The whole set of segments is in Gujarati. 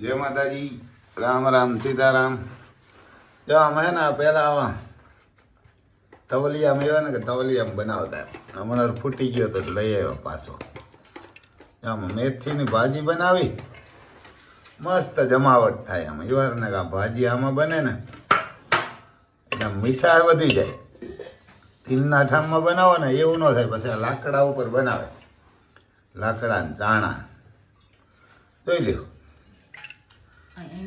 જય માતાજી. રામ રામ, સીતારામ. જો અમે ને પહેલાં આમ એવા ને કે તવલિયામાં બનાવતા. હમણાં ફૂટી ગયો તો લઈ આવ્યો પાછો. આમ મેથીની ભાજી બનાવી. મસ્ત જમાવટ થાય આમ. એવા ને કે ભાજી આમાં બને ને એટલે મીઠા વધી જાય. તીનના ઠામમાં બનાવો ને, એવું ન થાય. પછી લાકડા ઉપર બનાવે. લાકડા ચાણા. જોઈ લ્યો.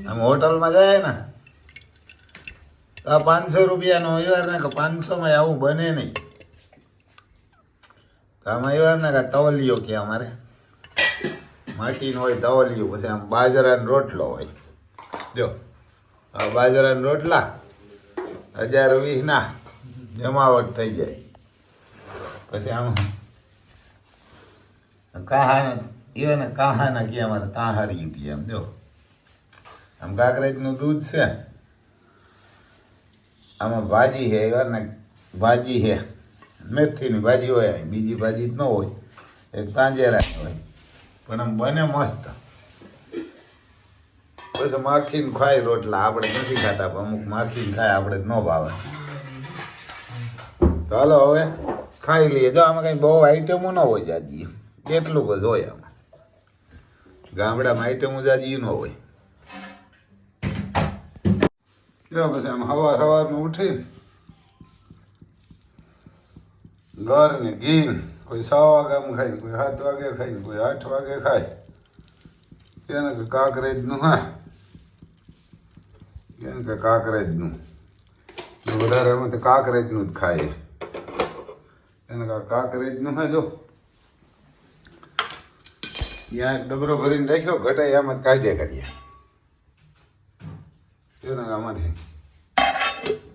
આમ હોટલમાં જાય ને, આ પાંચસો રૂપિયાનો વ્યવહાર ને કે પાંચસોમાં આવું બને નહીં. આમાં વ્યવહાર ને કે તવલિયો કે અમારે. માટીનો હોય તવલિયો, પછી આમ બાજરાનો રોટલો હોય. જો, આ બાજરાના રોટલા, હજાર વીસના, જમાવટ થઈ જાય. પછી આમ કાહા એ ને કાહાના કે અમારે તાહારી ગયા એમ, જો. આમ કાંકરેજનું દૂધ છે. આમાં ભાજી છે એવા ને ભાજી છે. મેથીની ભાજી હોય બીજી ભાજી જ ન હોય. એક તાંજેરા હોય. પણ આમ બને મસ્ત. પછી માખીને ખાય રોટલા, આપણે નથી ખાતા, પણ અમુક માખીને ખાય, આપણે ન ભાવે. તો હાલો હવે ખાઈ લઈએ. જો આમાં કંઈ બહુ આઈટમો ન હોય જાજી. કેટલું જ હોય આમાં. ગામડામાં આઈટમો જાજી ન હોય. જો પછી આમ સવાર સવારનું ઉઠી ઘર ને ઘી કોઈ સો વાગ્યામાં ખાય કોઈ સાત વાગે ખાય કોઈ આઠ વાગે ખાય. એને કે કાંકરેજનું હા. એને કે કાંકરેજનું. વધારે એમાં તો કાંકરેજનું જ ખાય. એને કે કાંકરેજનું હા જો. ત્યાં ડબરો ભરીને રાખ્યો ઘટાય આમાં કાઢ્યા કાઢે કરીએ. એને આમાંથી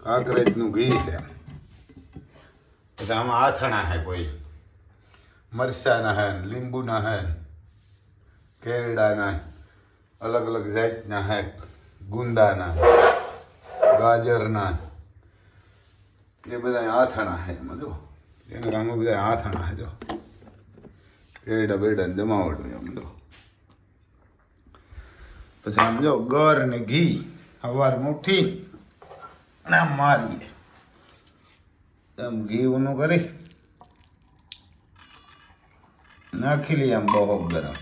કાંકરેજનું ઘી છે. પછી આમાં આથણા હે કોઈ. મરચાના હે લીંબુના હે કેરડાના અલગ અલગ જાતના હે ગુંદાના ગાજરના એ બધા આથણા હે એમાં જો એના આમાં બધા આથણા હે જો કેરડા બેરડા જમાવટ આમ જો પછી આમ જો ગર ને ઘી સવાર મુઠ્ઠી અને મારીએ મારી આમ ઘી ઊનું કરી. નાખી લઈએ આમ બહુ ગરમ.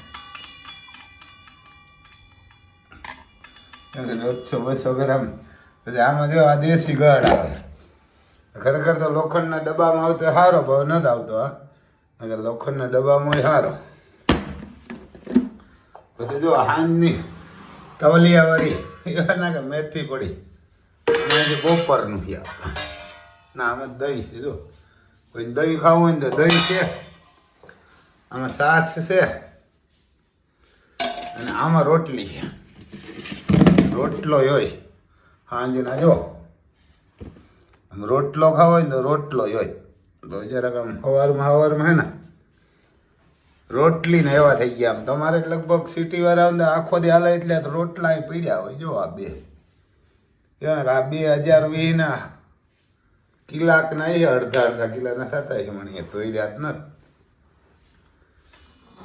દોઢસો બસો ગ્રામ. પછી આમાં જો આ દેશી ગળ આવે. ખરેખર તો લોખંડના ડબ્બામાં આવતો સારો ભાવ નથી આવતો, હા. લોખંડના ડબ્બામાં સારો. પછી જો હાંજની તવલિયા વળી એવા ના કે મેથી પડી. એમાંથી બપોરનું છે ના, આમાં દહીં છે, જો. કોઈ દહીં ખાવું હોય ને તો દહીં છે. આમાં સાસ છે. અને આમાં રોટલી છે. રોટલો હોય. હાંજના જો. આમ રોટલો ખાવો હોય ને તો રોટલો હોય. તો જરાક આમ સવારમાં સવારમાં હે ને. રોટલી ને એવા થઈ ગયા. આમ તમારે લગભગ સિટી વાળા આખો દે હાલે એટલે રોટલા પીડ્યા હોય, જો આ બે. આ બે હજાર વીસના કિલાક ના એ અડધા અડધા કિલા ના થતા એ મને તો એ રાત નથી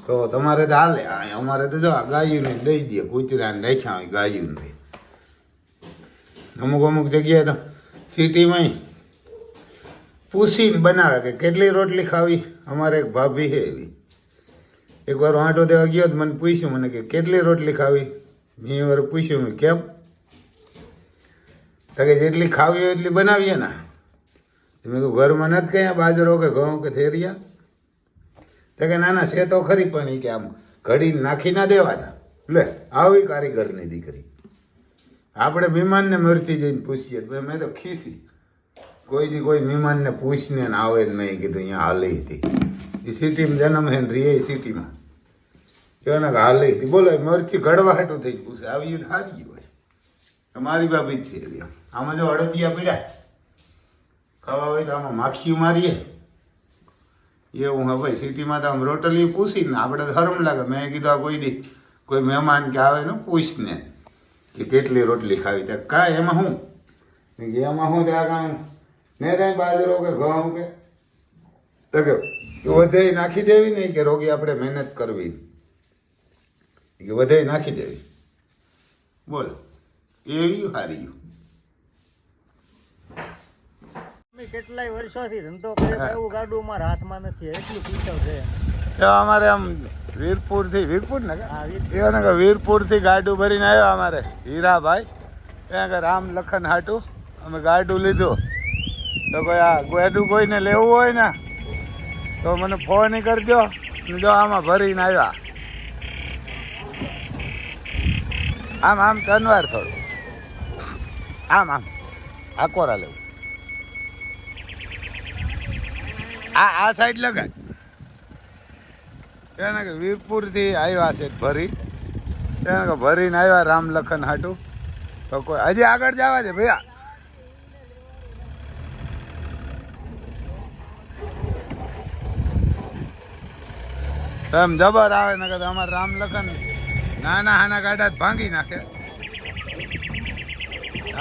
તો તમારે તો હાલે અમારે તો જો આ ગાયું દઈ દે, કૂતરાને રાખ્યા હોય ગાયું ને અમુક અમુક જગ્યાએ તો સિટીમાં પૂછીને બનાવે કે કેટલી રોટલી ખાવી? અમારે એક ભાભી છે એવી. એકવાર વાંટો દેવા ગયો મને પૂછ્યું, મને કે, કેટલી રોટલી ખાવી? મેં વાર પૂછ્યું, મેં કેમ કે જેટલી ખાવી હોય એટલી બનાવીએ ને. મેં કહ્યું ઘરમાં નથી કયા બાજરો કે ઘઉં કે થેરિયા? તો કે ના છે તો ખરી પણ એ કે આમ ઘડી નાખી ના દેવાના. લે, આવી કારીગરની દીકરી. આપણે મહેમાનને મરતી જઈને પૂછીએ મેં તો ખીસી. કોઈ દી કોઈ મહેમાનને પૂછને આવે જ નહીં કીધું, અહીંયા હાલી હતી. એ સિટીમાં જન્મ હે રીએ સિટીમાં. કહેવાય ને કે હાલી હતી. બોલો મરથી ઘડવા હાટું થઈ પૂછે આવી હારી હોય. મારી બાબી જ છે એ. આમાં જો અડદિયા પીડ્યા, ખાવા હોય તો આમાં માખીઓ મારીએ. એવું હવે સિટીમાં તો આમ રોટલી પૂછીને આપણે ધર્મ લાગે. મેં કીધું આ કોઈ દી, કોઈ મહેમાન કે આવે ને પૂછને કે કેટલી રોટલી ખાવી. તો કાંઈ એમાં શું કે એમાં શું ત્યાં કાંઈ ને ત્યાં બાજરો કે ઘઉં કે? તો કે વધે નાખી દેવી નહીં કે રોગી આપણે મહેનત કરવી. કે વધે નાખી દેવી. બોલો એવી હારી? અમે કેટલાય વર્ષોથી ધંધો કરે એવું ગાડું અમારા હાથમાં નથી એટલું પીતળ છે. તો અમારે આમ વીરપુરથી વીરપુર. ને. ને કે વીરપુરથી ગાડું ભરીને આવ્યા અમારે હીરાભાઈ. ત્યાં કે રામ લખન હાટું અમે ગાડું લીધું. તો કોઈ આ ગાડું કોઈને લેવું હોય ને તો મને ફોન કરજો જો આમાં ભરીને આવ્યા. આમ આમ તનવાર થોડું. આમ આમ આ કોરા લેવું. આ આ સાઈડ લગાય એને કે વીરપુરથી આવ્યા છે ભરી. એને કે ભરીને આવ્યા રામ લખન હાટું. તો કોઈ હજી આગળ જવા છે ભૈયા. એમ જબર આવે ને કે અમારે રામ લખન નાના હાના ગાડા ભાંગી નાખે.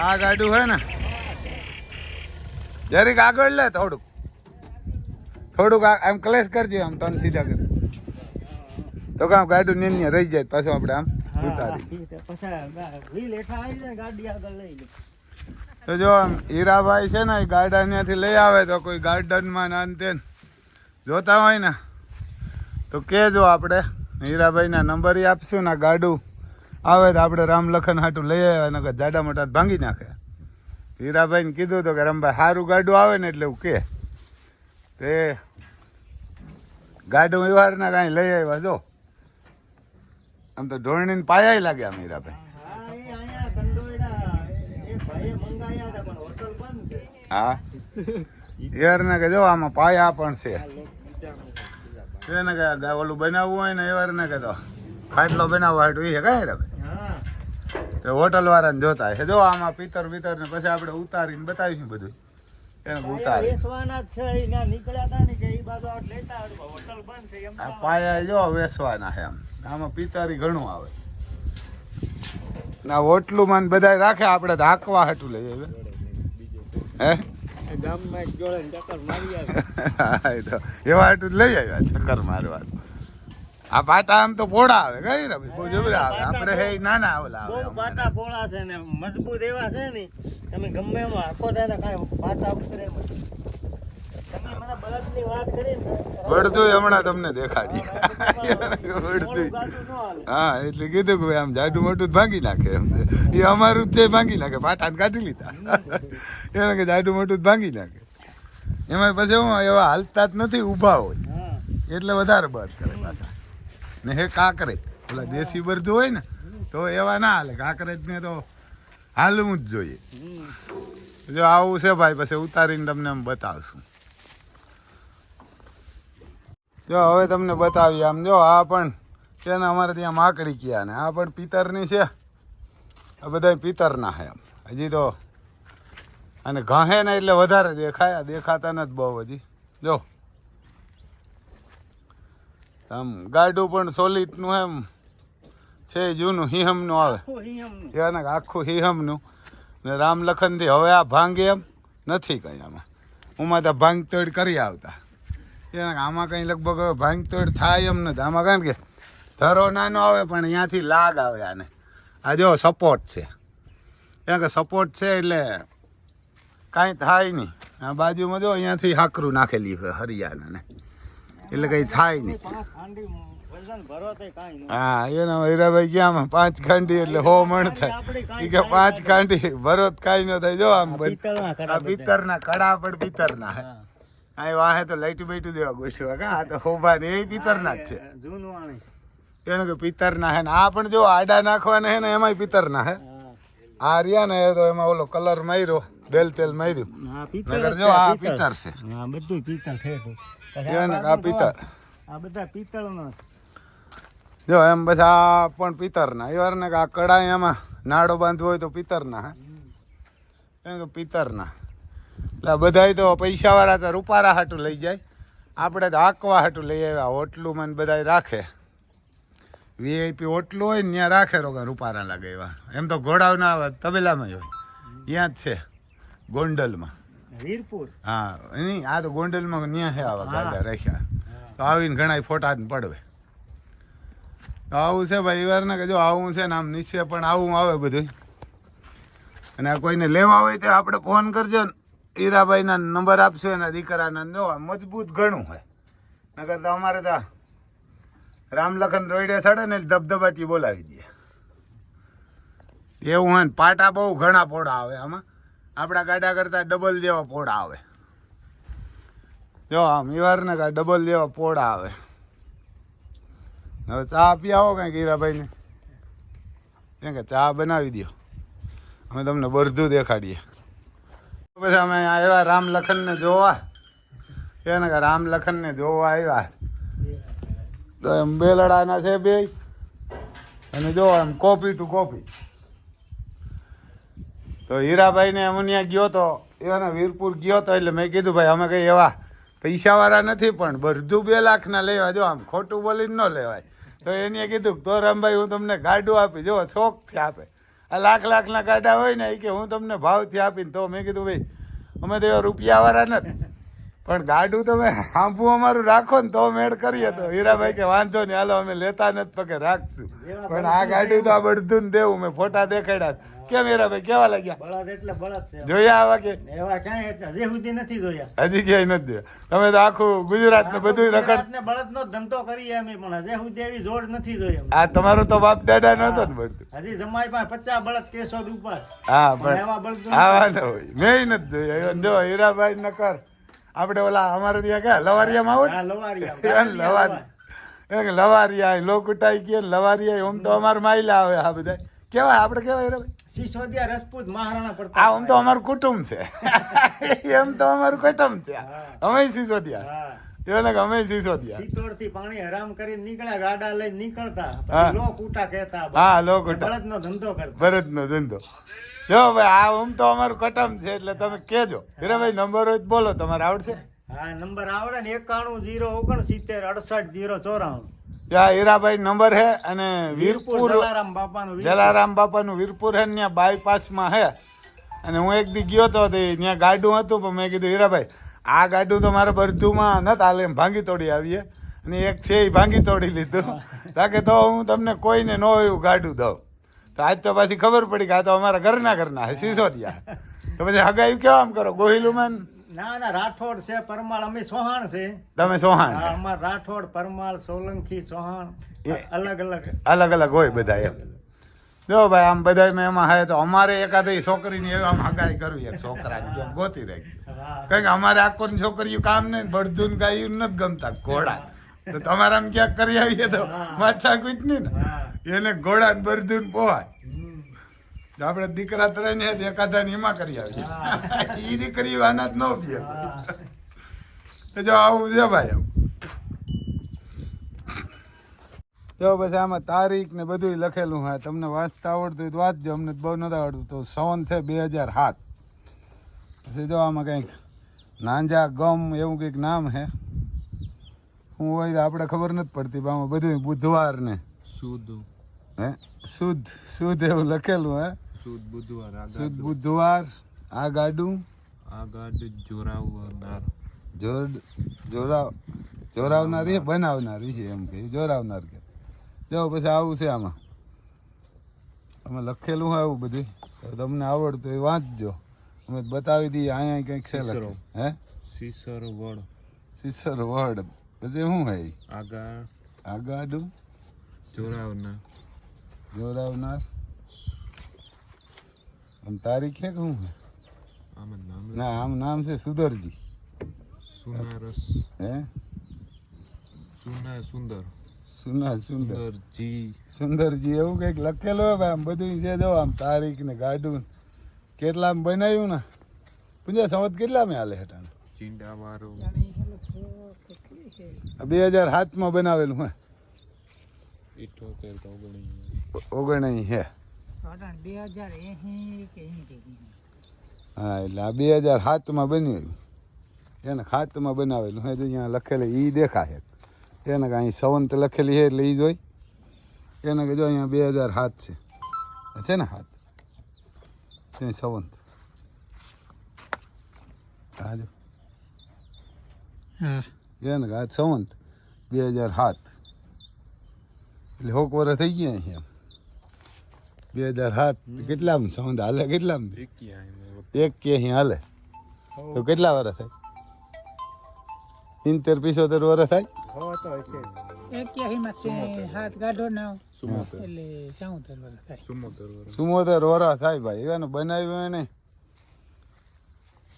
આ ગાડું હોય ને. જરીક આગળ લે થોડુંક. થોડુંક આમ ક્લેશ કરજો આમ તન સીધા કરી. તો કામ ગાડું નિન્ય રહી જાય પાછું આપણે આમ ઉતારી તો જો આમ હીરાભાઈ છે ને ગાર્ડન ત્યાંથી લઈ આવે તો કોઈ ગાર્ડનમાં ના તેન જોતા હોય ને તો કહેજો આપણે હીરાભાઈના નંબર આપશું ને ગાડું. આવે તો આપણે રામ લખન હાટું લઈ આવ્યા નકર જાડા મોટા ભાંગી નાખે. હીરાભાઈને કીધું તો કે રમભાઈ સારું ગાડું આવે ને એટલે એવું કે. તે ગાડું વ્યવહારના કાંઈ લઈ આવ્યા જો. આમ તો ઢોરણીને પાયા લાગ્યા આમ હીરાભાઈ હા. એ અહીંયા કંડોયડા એ ભાઈએ મંગાયા હતા પણ હોટલ બંધ છે હા યાર કે જો આમાં પાયા પણ છે. એને કે ઓલું બનાવવું હોય ને એવારને કે તો ખાટલો બનાવવા હાટું એ કઈ રે હા. તો હોટલ વાળાને જોતા છે જો આમાં પિત્તર પિત્તર ને પછી આપણે ઉતારીને બતાવીશું બધું. પાયા જો વેસવાના છે આમાં પિતારી ઘણું આવે. ના ઓટલું માં બધા રાખે આપણે હાંકવા હાટું લઈ જાય હે? એવા હાટું લઈ આવ્યા ચક્કર મારવા. આ પાટા આમ તો પોળા આવે કઈ ભાઈ બહુ જબરા આવે. આપણે હે નાના ઓલા આવે બહુ પાટા પોળા છે ને મજબૂત એવા છે ને તમે ગમે એમાં આખો થાય ને પાટા ઉતરે હમણાં તમને દેખાડી. વળતું. હા, એટલે કીધું કે આમ જાડું મોટું જ ભાંગી નાખે એમ એ અમારું જ ભાંગી નાખે. પાટાને કાઢી લીધા. એને કે જાડું મોટું જ ભાંગી નાખે. એમાં પછી હું એવા હાલતા જ નથી, ઊભા હોય. એટલે વધારે બધ કરે પાછા. ને હે કાંકરે ઓલા દેશી બરજુ હોય ને, તો એવા ના હાલે. કાંકરેજ ને તો હાલવું જ જોઈએ. જો આવું છે ભાઈ, પછી ઉતારીને તમને બતાવશું. જો હવે તમને બતાવીએ આમ, જો આ પણ છે ને અમારે ત્યાં માકડી ગયા ને, આ પણ પિત્તરની છે. આ બધા પિત્તરના છે આમ હજી તો અને ઘાહે ને એટલે વધારે દેખાય, દેખાતા નથી બહુ હજી. જો. આમ ગાડું પણ સોલિડનું એમ. છે જૂનું હિહમનું આવે. એને આખું હિહમનું. ને રામ લખનથી હવે આ ભાંગે એમ નથી કંઈ આમાં. ઉમાં તો ભાંગ તોડ કરી આવતા. એને આમાં કંઈ લગભગ હવે ભાંગ તોડ થાય એમ નથી. આમાં કારણ કે ધરો નાનો આવે પણ અહીંયાથી લાગ આવે આને. આ જો સપોર્ટ છે. કારણ કે સપોર્ટ છે એટલે કાંઈ થાય નહીં. આ બાજુમાં જો અહીંયાથી હાકરું નાખેલી હોય હરિયાણાને. એટલે કંઈ થાય નહીં. ન હા એના હીરાભાઈ ક્યાં પાંચ ખાંડી એટલે હો મણ થાય. કે પાંચ ખાંડી ભરત કાઈ ન થાય. જો આમ આ બન- કડા પણ પિત્તરના હે. હા. આ વાહે તો લાઈટ બાઈટ દેવા ગોઠવા. કા? આ તો હોભા ને એ જ છે. એને કે પિત્તરના હે ને. આ પણ જો આડા નાખવાના હે ને એમાંય પિત્તરના હે. આ રહ્યા ને એ તો એમાં ઓલો કલર માર્યો બેલ તેલ માર્યું. પિત્તળ જ આ પિતર પિત્તર છે. બધું પિત્તળ છે. આ પિત્તર આ બધા પિત્તળનો છે. જો એમ બધા પણ પિત્તરના એવાર ને કે આ કડા એમાં નાડો બાંધવો હોય તો પિત્તરના એમ કે પિત્તરના એટલે બધાય તો પૈસા વાળા તો રૂપારા હાટું લઈ જાય. આપણે તો આકવા હાટું લઈ આવ્યા. હોટલું મને બધાય રાખે. વીઆઈપી હોટલું હોય ને ત્યાં રાખે રોગા રૂપારા લાગે એવા. એમ તો ઘોડાવના આવે તબેલામાં હોય. ત્યાં જ છે ગોંડલમાં. વીરપુર? હા નહીં આ તો ગોંડલમાં ત્યાં છે આવા ગાડા રાખ્યા. તો આવીને ઘણા ફોટા જ પડવે. તો આવું છે ભાઈ વારને કે જો આવું છે ને આમ નીચે પણ આવું આવે બધું અને આ કોઈને લેવા હોય તો આપણે ફોન કરજો ને. હીરાભાઈના નંબર આપશો અને દીકરાના. જો મજબૂત ઘણું હોય. નગર તો અમારે તો રામલખન રોઈડે સડે ને ધબધબાટી બોલાવી દે. એવું હોય ને પાટા બહુ ઘણા પોડા આવે આમાં. આપણા ગાડા કરતાં ડબલ જેવા પોડા આવે. જો, આમ ઈવારને કા ડબલ જેવા પોડા આવે. હવે ચા પી આવો કાંઈક હીરાભાઈને કેમ કે ચા બનાવી દો અમે તમને બધું દેખાડીએ. પછી અમે આવ્યા રામ લખનને જોવા એને કે રામ લખનને જોવા આવ્યા. તો એમ બેલડાના છે બે. અને જો એમ કોપી ટુ કોપી. તો હીરાભાઈને એમ ત્યાં ગયો તો, એને વીરપુર ગયો તો એટલે મેં કીધું, ભાઈ, અમે કંઈ એવા પૈસાવાળા નથી, પણ બધું બે લાખના લેવા. જો આમ ખોટું બોલીને ન લેવાય. તો એને કીધું તો રામભાઈ હું તમને ગાડું આપી જો શોખથી આપે. આ લાખ લાખના ગાડા હોય ને એ કે હું તમને ભાવથી આપીને તો મેં કીધું ભાઈ અમે તો એવા રૂપિયાવાળા નથી. પણ ગાડું તમે હાંભું અમારું રાખો ને તો મેળ કરીએ તો. હીરાભાઈ કે વાંધો નહીં હાલો અમે લેતા નથી પગે રાખશું. પણ આ ગાડું તો આ બધું દેવું મેં ફોટા દેખાડ્યા કેમ હીરાભાઈ કેવા લાગ્યા? બળદ એટલે બળદ છે. જોયા આવા કે? એવા કાંઈ હજી સુધી નથી જોયા. હજી ક્યાંય નથી જોયા. તમે તો આખું ગુજરાત ને બધું રખડ ને બળદ નો ધંધો કરીએ અમે પણ. હજી સુધી એવી જોડ નથી જોઈ આ તમારો તો બાપ દાદા નતો ને બધું હજી જમાઈ પાસે પચાસ બળદ કેસો ઉપાસ. હા પણ એવા બળદ આવા ન હોય. મેં નથી જોયા. જો હીરાભાઈ ન કર આપણે ઓલા અમારે ત્યાં ક્યાં? લવારિયામાં આવો હા લવારિયા. લવારિયા લવારી એ ગયા લવારિયા કે લવારિયા આમ તો અમાર માયલા આવે આ બધા કેવાય આપણે કેવાય સિસોદિયા રાજપૂત મહારાણા આ પ્રતાપ આમ તો અમારું કુટુંબ છે. એમ તો અમારું કુટુંબ છે. અમે સિસોદિયા. એને કે અમે સિસોદિયા. સિત્તોડથી પાણી હરામ કરી નીકળ્યા ગાડા લઈ નીકળતા. હા. પછી લો કૂટા કહેતા હા લોકુટા બળદ નો ધંધો કરતા. ભરતનો ધંધો. જો ભાઈ આ આમ તો અમારું કટમ છે એટલે તમે કેજો હીરાભાઈ નંબર હોય બોલો તમારે આવડશે? હા નંબર આવડે ને એકાણું જીરો ઓગણસિત્તેર અડસઠ જીરો ચોરાણું. ત્યાં હીરાભાઈ નંબર હે અને વીરપુર જલારામ બાપાનું. જલારામ બાપાનું વીરપુર હે ત્યાં બાયપાસમાં હે. અને હું એક દી ગયો તો ત્યાં ગાડું હતું પણ મેં કીધું હીરાભાઈ આ ગાડું તો મારે બરધુમાં નતા હાલે એમ ભાંગી તોડી આવીએ. અને એક છે એ ભાંગી તોડી લીધું. તાકે તો હું તમને કોઈને ન હોય એવું ગાડું દઉં. તો આજ તો પાછી ખબર પડી કે આ તો અમારા ઘરના ઘરના હે સિસોદિયા. તો પછી હગાઈ કેવા આમ કરો ગોહિલુમાન ના ના રાઠોડ છે પરમાળ અમે સોહાણ છે. તમે સોહાણ અમાર રાઠોડ પરમાળ સોલંકી સોહાણ અલગ અલગ. અલગ અલગ હોય બધા એમ. જો ભાઈ આમ બધા મેં એમાં હે તો અમારે એકાદી છોકરીની એવી આમ હગાઈ કરવી એક છોકરા કેમ ગોતી રાખી. કારણ કે અમારે આખો છોકરીઓ કામ નહીં બળદુન ગાયું નથી ગમતા ઘોડા. તો તમારે આમ ક્યાંક કરી આવીએ તો માથા કૂટ નહીં ને એને ઘોડા બળદુન. તો આપણે દીકરા ત્રણ હે એકાદા એમાં કરી આવીએ. એ દીકરી આના જ ન પીએ તો જો આવું છે ભાઈ આમ જો પછી આમાં તારીખ ને બધું લખેલું હોય તમને વાંચતા આવડતું હોય તો વાંચજો અમને બહુ નથી આવડતું તો સવન છે બે હજાર સાત. પછી જો આમાં કંઈક નાંજા ગમ એવું કંઈક નામ હે હું હોય તો આપણે ખબર નથી પડતી આમાં બધું બુધવાર ને શુદ્ધ. હે? શુદ્ધ શુદ્ધ એવું લખેલું હે. શુદ્ધ બુધવાર સુદ બુધવાર આ ગાડું? આ ગાડ જોરાવનાર. જોર જોરાવ જોરાવનારી બનાવનારી છે એમ કે જોરાવનાર કે. જો પછી આવું છે આમાં. અમે લખેલું હોય એવું બધું. તમને આવડતું એ વાંચજો. અમે બતાવી દઈએ અહીંયા કંઈક છે. હે? સીસર વડ. સીસર વર્ડ પછી શું હે આગા આગાડું જોરાવનાર. જોરાવનાર. આમ તારીખ હે? કે શું ના આમ નામ છે સુધરજી. સુનારસ. હે? સુના સુંદર. સુના સુંદર. સુંદર સુંદરજી એવું કંઈક લખેલું હોય ભાઈ આમ બધું છે જો આમ તારીખ ને ગાડું કેટલા બનાવ્યું ને. પૂજા સંવત કેટલા મેં હાલે હેઠા ચીંડા બે હજાર સાતમાં બનાવેલું હે. ઓગણી હે. બે હજાર એસી કે એસી હા. એટલે આ બે હજાર સાતમાં બન્યું એને ખાતમાં બનાવેલું. હે જો અહીંયા લખેલી ઈ દેખાય એને કે અહીં સંવંત લખેલી છે એટલે ઈ જોઈ. એને કે જો અહીંયા બે હજાર સાત છે. આ છે ને સાત ત્યાં સંવંત. હા જો. હા. એને કે આ સંવંત બે હજાર સાત એટલે હોક વર્ષ થઈ ગયા અહીંયા. બે હજાર સાત કેટલામાં? સંબંધ હાલે કેટલામાં? એકી કે અહીં હાલે? તો કેટલા વર્ષ થાય? સિત્તેર પિસોતેર વર્ષ થાય? હો તો હશે એક્યાસીમાં તે હાથ ગાઢો ના સુમોતેર. વર્ષ થાય. ભાઈ. એને બનાવ્યું એને.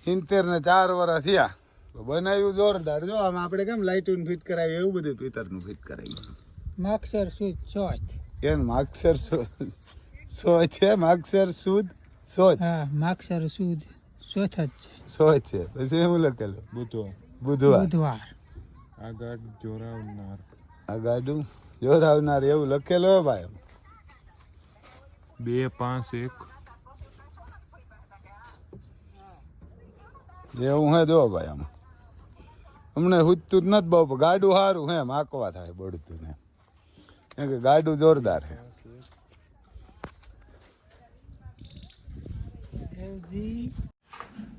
સિત્તેર ને ચાર વર્ષ થયા. તો બનાવ્યું જોરદાર. જો આમ આપણે કેમ લાઇટું ફિટ કરાવી એવું બધું પિત્તરનું ફિટ કરાવ્યું માક્ષર શું? ચોથ. એમ માગસર સોચ છે માગસર સુદ સોચ હા માક્ષર સુદ સોચ જ છે. સોચ છે. પછી હું લખેલું? બુધવાર. બુધવાર. બુધવાર. આગાડ જોરાવનાર. આ ગાડું જોરાવનાર એવું લખેલું હે ભાઈ. બે પાંચ એક. એવું હે જો ભાઈ આમાં. અમને હુજતું જ નથી બહુ ગાડું સારું હે માકવા થાય બળતું ને. કે ગાડું જોરદાર છે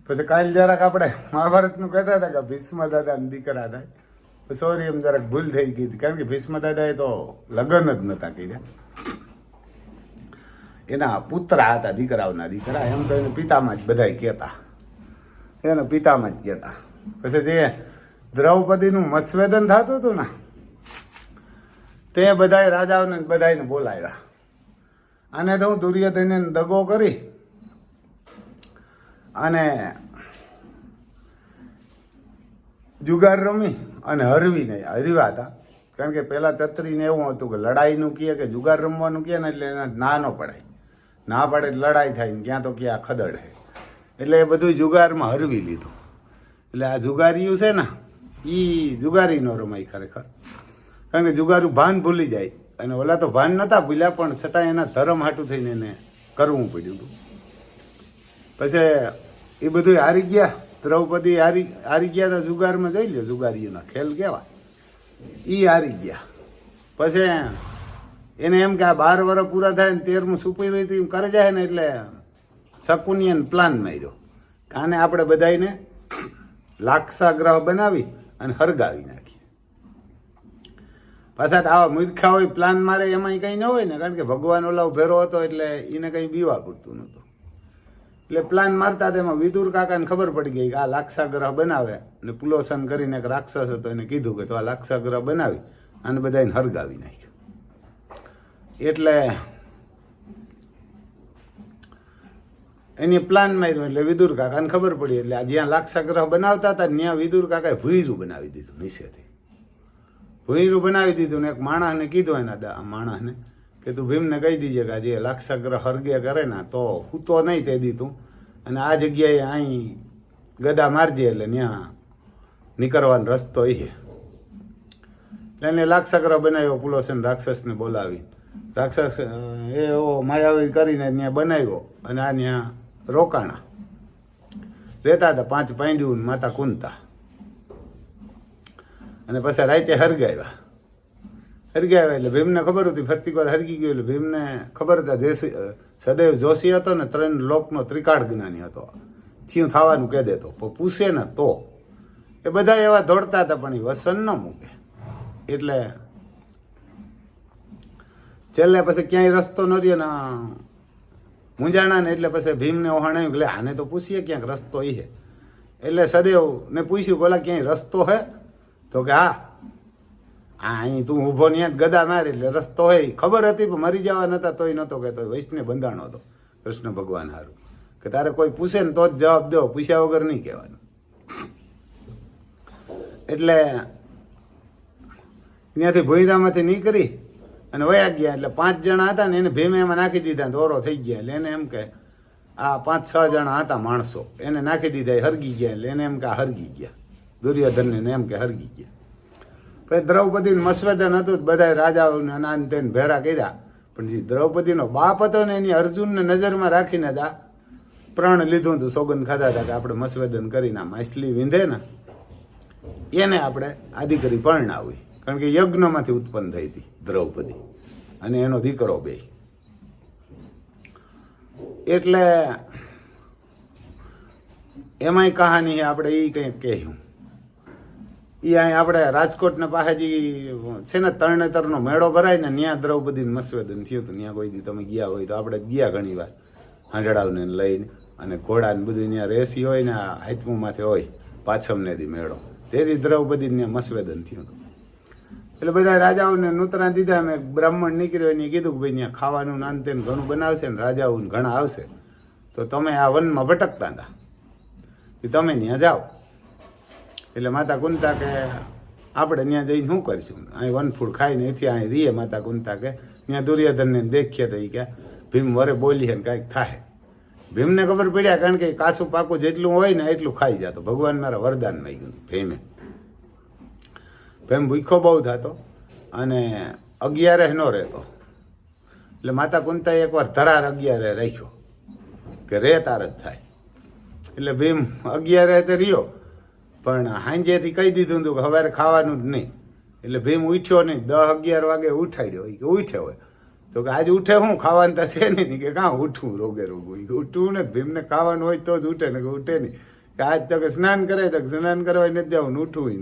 પછી કાલ જરાક આપણે મહાભારતનું કહેતા હતા કે ભીષ્મ દાદા દીકરા હતા સોરી એમ જરાક ભૂલ થઈ ગઈ હતી. કારણ કે ભીષ્મ દાદાએ તો લગ્ન જ નતા કર્યા. એના પુત્ર હતા દીકરાઓના દીકરા. એમ તો એને પિતામાં જ બધાય કહેતા. એના પિતામાં જ કહેતા. પછી જે દ્રૌપદીનું મસ્વેદન થતું હતું ને, તે બધાય રાજાઓને બધાને બોલાવ્યા. આને તો હું દુર્યોધનને દગો કરી અને જુગાર રમી અને હરવી નહીં હરવા હતા. કારણ કે પહેલાં છત્રીને એવું હતું કે લડાઈનું કહે કે જુગાર રમવાનું કહે ને એટલે એને ના ન પડાય. ના પાડે લડાઈ થાય ને ક્યાં તો ક્યાં ખદડ છે એટલે એ બધું જુગારમાં હરવી લીધું. એટલે આ જુગારીયું છે ને એ જુગારી ન રમાય ખરેખર. કારણ કે જુગારું ભાન ભૂલી જાય. અને ઓલા તો ભાન નહોતા ભૂલ્યા, પણ છતાં એના ધર્મ હાટું થઈને એને કરવું પડ્યું હતું. પછી એ બધું હારી ગયા. દ્રૌપદી હારી હારી ગયા તો જુગારમાં જોઈ લ્યો જુગારીઓના ખેલ કેવા. એ હારી ગયા. પછી એને એમ કે આ બાર વર્ષ પૂરા થાય ને તેરમું સુપી રહી કરે જાય ને એટલે શકુનિયન પ્લાન માર્યો. કાને આપણે બધાને લાક્ષાગ્રહ બનાવી અને હરગાવી નાખીએ પાછા આવા મૂર્ખા હોય પ્લાન મારે એમાં કંઈ ન હોય ને, કારણ કે ભગવાન ઓલા ભેરો હતો એટલે એને કંઈ બીવા પૂરતું નહોતું. એટલે પ્લાન મારતા તેમાં વિદુર કાકાને ખબર પડી ગઈ કે આ લાક્ષાગ્રહ બનાવે. અને પુલોસન કરીને એક રાક્ષસ હતો એને કીધું કે તો આ લાક્ષાગ્રહ બનાવી અને બધાને હરગાવી નાખ્યો. એટલે એની પ્લાન માર્યો એટલે વિદુર કાકાને ખબર પડી એટલે જ્યાં લાક્ષાગ્રહ બનાવતા હતા ત્યાં વિદુર કાકાએ ભૂઈરું બનાવી દીધું નીચેથી ભૂઈરું બનાવી દીધું ને એક માણસને કીધું એના દા માણસને કે તું ભીમને કહી દીજે કે આ જે લાક્ષાગ્રહ હરગે કરે ને, તો હું તો નહીં તે દીધું અને આ જગ્યાએ અહીં ગદા મારજે એટલે ત્યાં નીકળવાનો રસ્તો એ એટલે એને લાક્ષાગ્રહ બનાવ્યો, પુલોસન રાક્ષસને બોલાવી. રાક્ષસ એ માયાવી કરીને ત્યાં બનાવ્યો અને આ ત્યાં રોકાણા. રહેતા હતા પાંચ પાંડ્યું માતા કુંતા. અને પછી રાતે હરગાવ્યા હરગાવ્યા એટલે ભીમને ખબર હતી? ફરતી વાર હરગી ગયું એટલે ભીમને ખબર હતા જેસી સદૈવ જોશી હતો ને ત્રણ લોકનો ત્રિકાળ જ્ઞાની હતો. થયું થવાનું કહી દેતો. પણ પૂછે ને તો. એ બધા એવા દોડતા હતા, પણ એ વસન ન મૂકે. એટલે છેલ્લે પછી ક્યાંય રસ્તો ન રહ્યો ને મૂંઝાણા ને એટલે પછી ભીમને ઓહણાયું કે આને તો પૂછીએ ક્યાંક રસ્તો એ છે એટલે સદૈવ ને પૂછ્યું, બોલા, ક્યાંય રસ્તો હે? તો કે હા હા અહીં તું ઊભો જ ગદા મારી એટલે રસ્તો હોય ખબર હતી પણ મરી જવા નતા, તોય નતો કહેતો. વૈષ્ણવ બંધાણો હતો. કૃષ્ણ ભગવાન હારું. કે તારે કોઈ પૂછે ને તો જ જવાબ દો. પૂછ્યા વગર નહીં કહેવાનું. એટલે ત્યાંથી ભોયરામાંથી નીકળી અને વયા ગયા. એટલે પાંચ જણા હતા ને એને ભીમે એમાં નાખી દીધા દોરો થઈ ગયા. એટલે એને એમ કે, આ પાંચ છ જણા હતા માણસો. એને નાખી દીધા હરગી ગયા. એટલે એને એમ કે હરગી ગયા. દુર્યોધનને એમ કે, હરગી ગયા. પછી દ્રૌપદી મસ્વદન હતું બધા રાજાઓને અનાન તેને ભેરા કર્યા. પણ જે દ્રૌપદીનો બાપ હતો ને એની અર્જુનને નજરમાં રાખીને જ આ પ્રણ લીધું હતું. સોગંદ ખાધા હતા કે આપણે મસ્વેદન કરીને આ માછલી વિંધે ને, એને આપણે આદિકરી પરણાવી. કારણ કે યજ્ઞમાંથી ઉત્પન્ન થઈ હતી દ્રૌપદી. અને એનો દીકરો બે. એટલે એમાંય કહાની આપણે એ કંઈક કહ્યું એ અહીં આપણે રાજકોટના પાસે જે છે ને તરણેતરનો મેળો ભરાય ને ત્યાં દ્રૌપદી મસ્વેદન થયું હતું. ત્યાં કોઈ દી તમે ગયા હોય તો આપણે ગયા ઘણી વાર. હાંડળાવને લઈને અને ઘોડાને બધું ત્યાં રેસી હોય ને આ માથે હોય પાછમને દી મેળો. તેથી દ્રૌપદીને ત્યાં મસ્વેદન થયું હતું. એટલે બધા રાજાઓને નૂતરા દીધા. અમે બ્રાહ્મણ નીકળ્યો એને કીધું કે ભાઈ ત્યાં ખાવાનું નાન તેન ઘણું બનાવશે ને રાજાઓને ઘણા આવશે. તો તમે આ વનમાં ભટકતા હતા. તમે ત્યાં જાઓ. એટલે માતા કુંતા કે આપણે ત્યાં જઈને શું કરીશું? અહીં વનફૂડ ખાઈને એથી અહીં રીએ માતા કુંતા કે ત્યાં દુર્યોધનને દેખીએ તો કે, ભીમ વરે બોલીએ ને કાંઈક થાય. ભીમને ખબર પડ્યા કારણ કે કાસું પાકું જેટલું હોય ને એટલું ખાઈ જતો. ભગવાન મારા વરદાન મળી ગયું ભીમે. ભીમ ભૂખો બહુ થતો અને અગિયારે ન રહેતો. એટલે માતા કુંતાએ એકવાર ધરાર અગિયારે રાખ્યો કે રે તાર જ થાય. એટલે ભીમ અગિયારે તે રહ્યો. પણ હાંજેથી કહી દીધું હતું કે સવારે ખાવાનું જ નહીં. એટલે ભીમ ઉઠ્યો નહીં. દસ અગિયાર વાગે ઉઠાડ્યો. કે ઉઠ્યો હોય તો કે આજે ઉઠે હું? ખાવાનું તો છે નહીં. કે કાં ઉઠવું રોગે રોગું. કે ઉઠવું ને? ભીમને ખાવાનું હોય તો જ ઉઠે ને કે ઉઠે નહીં. કે આજ તો કે સ્નાન કરે તો સ્નાન કરવા નથી જવું ઉઠવું ન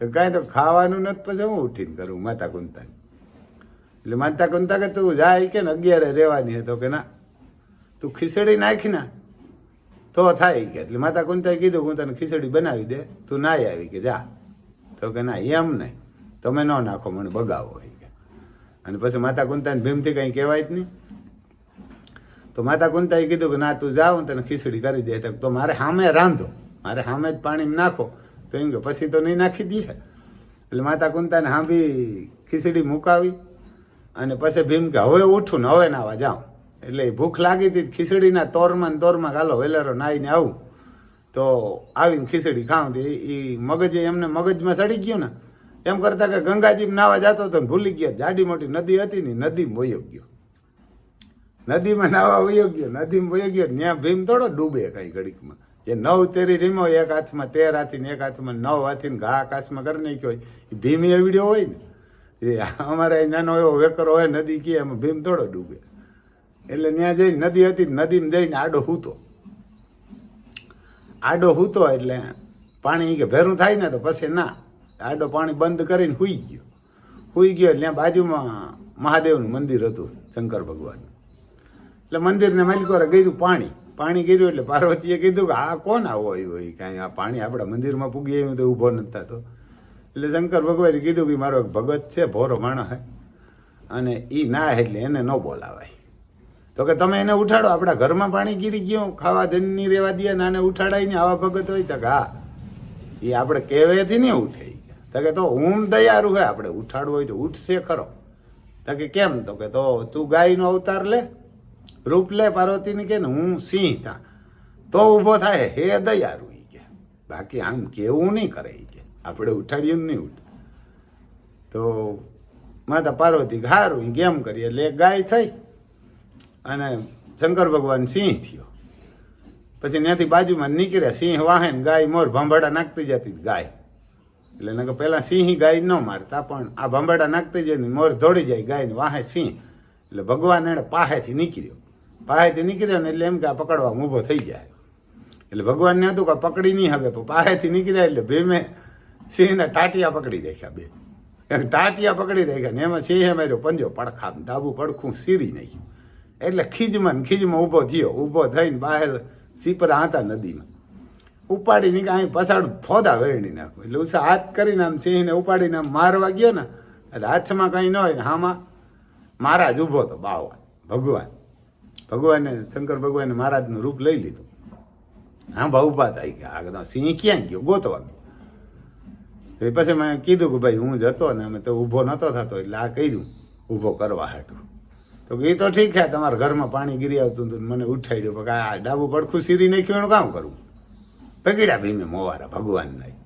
તો કાંઈ તો ખાવાનું નથી પછી હું ઉઠીને કરું? માતા કુંતા એટલે માતા કુંતા કે તું જાય કે ને અગિયારે રહેવાની હતો કે ના. તું ખીચડી નાખી ના. તો થાય કે એટલે માતા કુંતાએ કીધું હું તને ખીચડી બનાવી દે, તું નાઈ આવી કે જા. તો કે ના, એમ નહીં. તમે ન નાખો, મને બગાવો કે. અને પછી માતા કુંતાને ભીમથી કંઈ કહેવાય જ નહીં. તો માતા કુંતાએ કીધું કે ના, તું હું તને ખીચડી કરી દે. તો મારે સામે રાંધો. મારે સામે જ પાણી નાખો. તો એમ કે પછી તો નહીં નાખી દે. એટલે માતા કુંતાને હાંભી ખીચડી મુકાવી. અને પછી ભીમ કે, હવે ઉઠું ને, હવે નાવા જાઉં. એટલે ભૂખ લાગી હતી ખીચડીના તોરમાં તોરમાં ગાલો વેલેરો નાઈને આવું. તો આવીને ખીચડી ખાઉં તો એ મગજે એમને મગજમાં સડી ગયું ને. એમ કરતા કે ગંગાજી નાવા જતો હતો ભૂલી ગયો. જાડી મોટી નદી હતી ને નદીમાં વયો ગયો. નદીમાં નાવા વયો ગયો. નદીમાં વયો ગયો ત્યાં ભીમ થોડો ડૂબે કઈ ઘડીકમાં. જે નવ તેરી રીમો એક હાથમાં તેર હાથી ને એક હાથમાં નવ હાથી ને ઘા આકાશમાં કરી નાખ્યો. હોય ભીમ એ વીડિયો હોય ને. એ અમારે નાનો એવો વેકરો હોય નદી કે એમાં ભીમ થોડો ડૂબે. એટલે ત્યાં જઈને નદી હતી નદીમાં જઈને આડો હૂતો. આડો હૂતો એટલે પાણી કે ભેરું થાય ને તો પછી ના. આડો પાણી બંધ કરીને હુઈ ગયો. હુઈ ગયો એટલે બાજુમાં મહાદેવનું મંદિર હતું, શંકર ભગવાન એટલે મંદિરને માલિકોરે ગયું પાણી. પાણી ગયું એટલે પાર્વતીએ કીધું કે આ કોણ આવો આવ્યો? કાંઈ આ પાણી આપણા મંદિરમાં પૂગી આવ્યું તો ઊભો નથી થતો એટલે શંકર ભગવાને કીધું કે મારો એક ભગત છે, ભોરો માણસ અને એ ના એટલે એને ન બોલાવાય. તો કે તમે એને ઉઠાડો, આપણા ઘરમાં પાણી ગીરી ગયું, ખાવા ધનની રેવા દે ને આને ઉઠાડાય ને આવા ભગત હોય તો હા, એ આપણે કહેવેથી નહીં ઉઠે. તો કે તો હું દયારું હે, આપણે ઉઠાડવું હોય તો ઉઠશે ખરો. તો કે કેમ? તો કે તો તું ગાયનો અવતાર લે, રૂપ લે, પાર્વતીની કે ને હું સિંહ થા. તો ઊભો થાય, હે દયારું એ કે. બાકી આમ કેવું નહીં કરે એ કે. આપણે ઉઠાડીએ નહીં ઉઠ. તો માતા પાર્વતી ઘારું કેમ કરીએ એટલે ગાય થઈ. અને શંકર ભગવાન સિંહ થયો. પછી ત્યાંથી બાજુમાં નીકળ્યા, સિંહ વાહે ગાય મોર ભાંભાડા નાખતી જતી ગાય. એટલે નકર પહેલાં સિંહ ગાય ન મારતા, પણ આ ભાંભડા નાખતી જાય મોર દોડી જાય ગાય ને વાહે સિંહ. એટલે ભગવાન એણે પાહેથી નીકળ્યો. પાહેથી નીકળ્યો ને એટલે એમ કે આ પકડવા ઊભો થઈ જાય. એટલે ભગવાનને હતું કે પકડી નહીં હવે પાહેથી નીકળ્યા એટલે ભીમે સિંહને ટાટિયા પકડી રાખ્યા બે. ટાટિયા પકડી રાખ્યા ને એમાં સિંહે માર્યો પંજો પડખા ડાબુ પડખું સીરી નાખ્યું. એટલે ખીજમાં ખીજમાં ઊભો થયો. ઊભો થઈને બહાર સીપરા હતા નદીમાં. ઉપાડીને કાંઈ પસાડ ફોદા વેરણી નાખો. એટલે ઉષા હાથ કરીને આમ સિંહને ઉપાડીને આમ મારવા ગયો ને, એટલે હાથમાં કંઈ ન હોય ને હામાં મહારાજ ઊભો હતો બાવા, ભગવાન. ભગવાને, શંકર ભગવાને મહારાજનું રૂપ લઈ લીધું. હા ભાવ ઊભા થાય કે આ કદાચ સિંહ ક્યાં ગયો? ગોતવાનું એ પછી મેં કીધું કે ભાઈ હું જતો ને અમે તો ઊભો નહોતો થતો, એટલે આ કર્યું. ઊભો કરવા હાટું. તો એ તો ઠીક છે, તમારા ઘરમાં પાણી ગીરી આવતું હતું મને ઉઠાડ્યું. પણ આ ડાબુ પડખું સીરી નાખ્યું, એનું કામ કરવું? પગીડા ભીમે મોવારા, ભગવાન નહીં.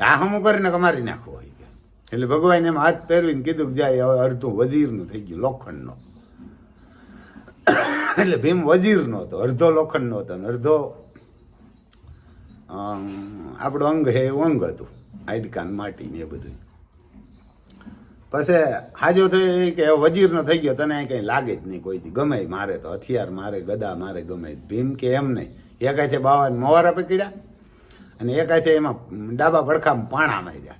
આ હમું કરીને કમારી નાખવું હોય કે. એટલે ભગવાન એમ હાથ પહેરવીને કીધું કે જાય, હવે અડધું વજીરનું થઈ ગયું, લોખંડનો. એટલે ભીમ વજીરનો હતો, અડધો લોખંડનો હતો ને અડધો આપણો અંગ હે, એવું અંગ હતું આઈડકાન માટી ને એ બધું પછી હાજો થઈ કે વજીરનો થઈ ગયો, તને કંઈ લાગે જ નહીં કોઈ ગમે મારે તો, હથિયાર મારે, ગદા મારે, ગમે ભીમ કે એમ નહીં. એકાય છે બાવાને મોવારા પકડ્યા અને એક એમાં ડાબા પડખામાં પાણા માર્યા.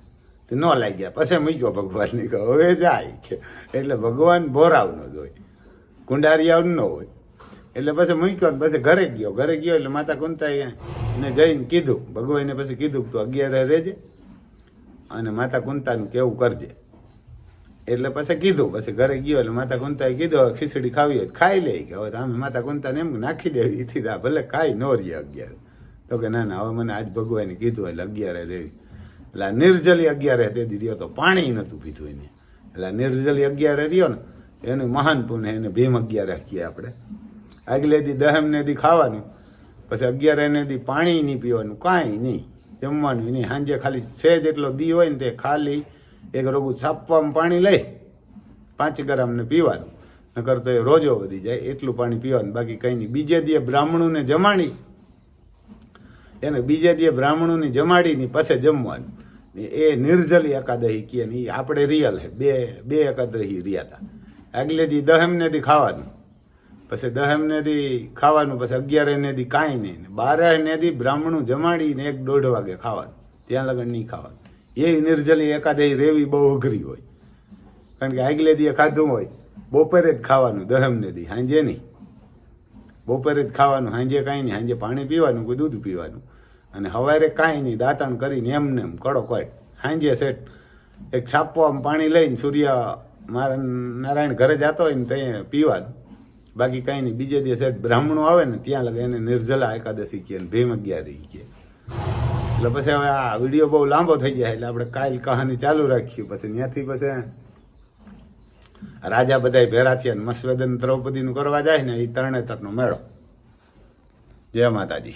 તે ન લાગ્યા. પછી મૂક્યો ભગવાનની કહો, હવે જાય કે. એટલે ભગવાન બોરાવનો જ હોય કુંડારિયાવ ન હોય. એટલે પછી મૂક્યો ને પછી ઘરે ગયો. ઘરે ગયો એટલે માતા કુંતાએ ને જઈને કીધું. ભગવાને પછી કીધું તું અગિયારે રહેજે અને માતા કુંતાનું કેવું કરજે. એટલે પછી કીધું, પછી ઘરે ગયો એટલે માતા કુંતાએ કીધું, હવે ખીચડી ખાવી હોય ખાઈ લે. કે હવે તમે માતા કુંતાને એમ નાખી દેવી એથી આ ભલે ખાઈ ન રહી અગિયાર. તો કે ના ના, હવે મને આજ ભગવાને કીધું એટલે અગિયારે દેવી એટલે નિર્જલી અગિયારે તે દી રહ્યો તો પાણી નહોતું પીધું એને. એટલે નિર્જલી અગિયારે રહ્યો ને, એનું મહાન પુણ્ય એને ભીમ અગિયારે કહીએ આપણે. આગલે દી દહમ ને દી ખાવાનું, પછી અગિયારે ને દી પાણી નહીં પીવાનું, કાંઈ નહીં. જમવાનું નહીં, સાંજે ખાલી છે જેટલો દી હોય ને તે ખાલી. એક રોગું છાપવામાં પાણી લઈ, પાંચ ગ્રામ ને પીવાનું. નકર તો એ રોજો વધી જાય, એટલું પાણી પીવાનું. બાકી કંઈ નહીં. બીજે દીએ બ્રાહ્મણોને જમાડી, એને બીજે દીએ જમાડી જમાડીને પછી જમવાનું. એ નિર્જલી એકાદહી કહે ને એ આપણે રિયલ હે. બે બે એકાદહી રહ્યા હતા આગલે દી દહેમને દી ખાવાનું. પછી દહેમને દી ખાવાનું, પછી અગિયારે ને દી કાંઈ નહીં. બારે ને દી બ્રાહ્મણું જમાડીને એક દોઢ વાગે ખાવાનું. ત્યાં લગન નહીં ખાવાનું. એ નિર્જલી એકાદશી રેવી બહુ અઘરી હોય. કારણ કે આગલે દીએ ખાધું હોય, બપોરે જ ખાવાનું, દહમને દી સાંજે નહીં. બપોરે જ ખાવાનું સાંજે કાંઈ નહીં સાંજે પાણી પીવાનું કોઈ દૂધ પીવાનું. અને સવારે કાંઈ નહીં, દાંતણ કરીને એમને એમ કડો કડ સાંજે સેટ એક છાપવામાં પાણી લઈને સૂર્ય મારા નારાયણ ઘરે જતો હોય ને ત્યાં પીવાનું. બાકી કાંઈ નહીં, બીજે દિવસે બ્રાહ્મણો આવે ને, ત્યાં લગે એને નિર્જલા એકાદશી કહે ભીમ અગિયારી કહે. એટલે પછી હવે આ વીડિયો બહુ લાંબો થઈ જાય એટલે આપણે કાલ કહાની ચાલુ રાખ્યું. પછી ત્યાંથી પછી રાજા બધાય ભેરા થયા મસ્વેદન દ્રૌપદીનું કરવા જાય ને એ તરણેતરનો મેળો. જય માતાજી.